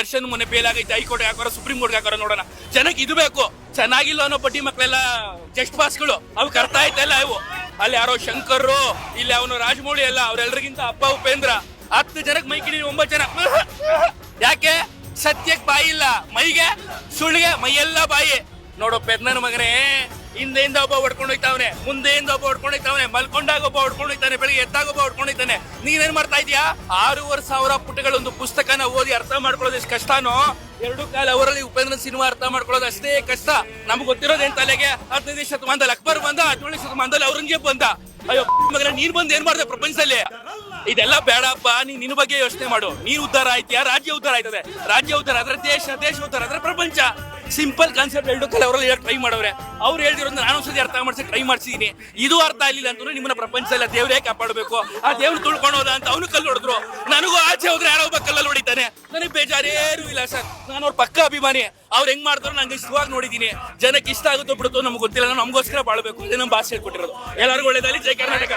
ದರ್ಶನ್ ಮೊನ್ನೆ ಬೇಲ್ ಆಗೈತೆ ಹೈಕೋರ್ಟ್ ಹಾಕೋರ, ಸುಪ್ರೀಂ ಕೋರ್ಟ್ ಹಾಕೋರ ನೋಡೋಣ. ಜನಕ್ಕೆ ಇದು ಬೇಕು. ಚೆನ್ನಾಗಿಲ್ಲ ಅನ್ನೋ ಬಡ್ಡಿ ಮಕ್ಕಳೆಲ್ಲ ಜಸ್ಟ್ ಪಾಸ್ಗಳು ಅವು ಕರ್ತಾ ಆಯ್ತಲ್ಲ ಇವು ಅಲ್ಲಿ ಯಾರೋ ಶಂಕರ್ರು, ಇಲ್ಲಿ ಅವನು ರಾಜಮೌಳಿ ಅಲ್ಲ, ಅವ್ರೆಲ್ರಿಗಿಂತ ಅಪ್ಪ, ಉಪೇಂದ್ರ. ಹತ್ತು ಜನಕ್ಕೆ ಮೈಕಿಡಿ ಒಂಬತ್ತು ಜನ. ಯಾಕೆ? ಸತ್ಯಕ್ಕೆ ಬಾಯಿ ಇಲ್ಲ. ಮೈಗೆ ಸುಳ್ಳಿಗೆ ಮೈಯೆಲ್ಲ ಬಾಯಿ. ನೋಡೋ ಪೆದ್ನನ ಮಗನೇ ಹಿಂದೆಯಿಂದ ಒಬ್ಬ ಹೊಡ್ಕೊಂಡು ಹೋಗ್ತಾವನೆ ಮುಂದೆಯಿಂದ ಒಬ್ಬ ಹೊಡ್ಕೊಂಡು ಹೋಗ್ತಾವನೆ ಮಲ್ಕೊಂಡಾಗ ಒಬ್ಬ ಹೊಡ್ಕೊಂಡು ಹೋಗ್ತಾನೆ ಬೆಳಿಗ್ಗೆ ಎದ್ದಾಗ ಒಬ್ಬ ಹೊಡ್ಕೊಂಡು ಹೋಗ್ತಾನೆ ನೀನೇನ್ ಮಾಡ್ತಾ ಇದೀಯಾ ಆರೂವರೆ ಸಾವಿರ ಪುಟಗಳ ಒಂದು ಪುಸ್ತಕನ ಓದಿ ಅರ್ಥ ಮಾಡ್ಕೊಳ್ಳೋದು ಎಷ್ಟು ಕಷ್ಟನೋ, ಎರಡು ಕಾಲ ಅವರಲ್ಲಿ ಉಪೇಂದ್ರ ಸಿನಿಮಾ ಅರ್ಥ ಮಾಡ್ಕೊಳ್ಳೋದು ಅಷ್ಟೇ ಕಷ್ಟ. ನಮ್ಗೆ ಗೊತ್ತಿರೋದೇನ್ ತಲೆಗೆ? ಹದಿನೈದು ಶತಮಾನದಲ್ಲಿ ಅಕ್ಬರ್ ಬಂದ ಹದಿನೇಳು ಶತಮಾನದಲ್ಲಿ ಅವ್ರಂಗೆ ಬಂದ. ಅಯ್ಯೋ, ಮಗನ, ನೀನ್ ಬಂದು ಏನ್ ಮಾಡ್ದೆ ಪ್ರಪಂಚದಲ್ಲಿ? ಇದೆಲ್ಲ ಬೇಡಪ್ಪ ನೀನ್ ನಿನ್ನ ಬಗ್ಗೆ ಯೋಚನೆ ಮಾಡು. ನೀನ್ ಉದ್ಧಾರ ಆಯ್ತೀಯಾ? ರಾಜ್ಯ ಉದ್ಧಾರ ಆಯ್ತದೆ. ರಾಜ್ಯ ಉದ್ಧಾರ ಆದ್ರೆ ದೇಶ ದೇಶ ಉದ್ಧಾರ ಆದ್ರೆ ಪ್ರಪಂಚ. ಸಿಂಪಲ್ ಕಾನ್ಸೆಪ್ಟ್ ಎರಡು ಕಲೆ ಅವರಲ್ಲಿ ಟ್ರೈ ಮಾಡವ್ರೆ. ಅವ್ರು ಹೇಳ್ದಿರೋದು ನಾನು ಸತಿ ಅರ್ಥ ಮಾಡ್ಸಿ ಟ್ರೈ ಮಾಡ್ಸಿದೀನಿ. ಇದು ಅರ್ಥ ಆಗಲಿಲ್ಲ ಅಂತಂದ್ರೆ ನಿಮ್ಮನ್ನ ಪ್ರಪಂಚದಲ್ಲಿ ದೇವರೇ ಕಾಪಾಡಬೇಕು. ಆ ದೇವ್ರು ತುಳ್ಕೊಂಡೋದ ಅಂತ ಅವನು ಕಲ್ಲು ಹೊಡೆದ್ರು. ನನಗೂ ಆಚೆ ಹೋದ್ರೆ ಯಾರೋ ಒಬ್ಬ ಕಲ್ಲಲ್ಲಿ ಹೊಡಿತಾನೆ. ನನಗೆ ಬೇಜಾರೇನು ಇಲ್ಲ ಸರ್. ನಾನು ಅವ್ರ ಪಕ್ಕ ಅಭಿಮಾನಿ. ಅವ್ರು ಹೆಂಗ್ ಮಾಡ್ತಾರೋ ನಂಗೆ ಇಷ್ಟವಾಗಿ ನೋಡಿದೀನಿ. ಜನಕ್ಕೆ ಇಷ್ಟ ಆಗುತ್ತೋ ಬಿಡುತ್ತೋ ನಮ್ಗೆ ಗೊತ್ತಿಲ್ಲ, ನಮ್ಗೋಸ್ಕರ ಬಾಳ್ಬೇಕು. ಇದು ನಮ್ಮ ಭಾಷೆ ಹೇಳ್ಕೊಟ್ಟಿರೋದು ಎಲ್ಲರಿಗೂ ಒಳ್ಳೇದಾಗಲಿ. ಜೈ ಕರ್ನಾಟಕ.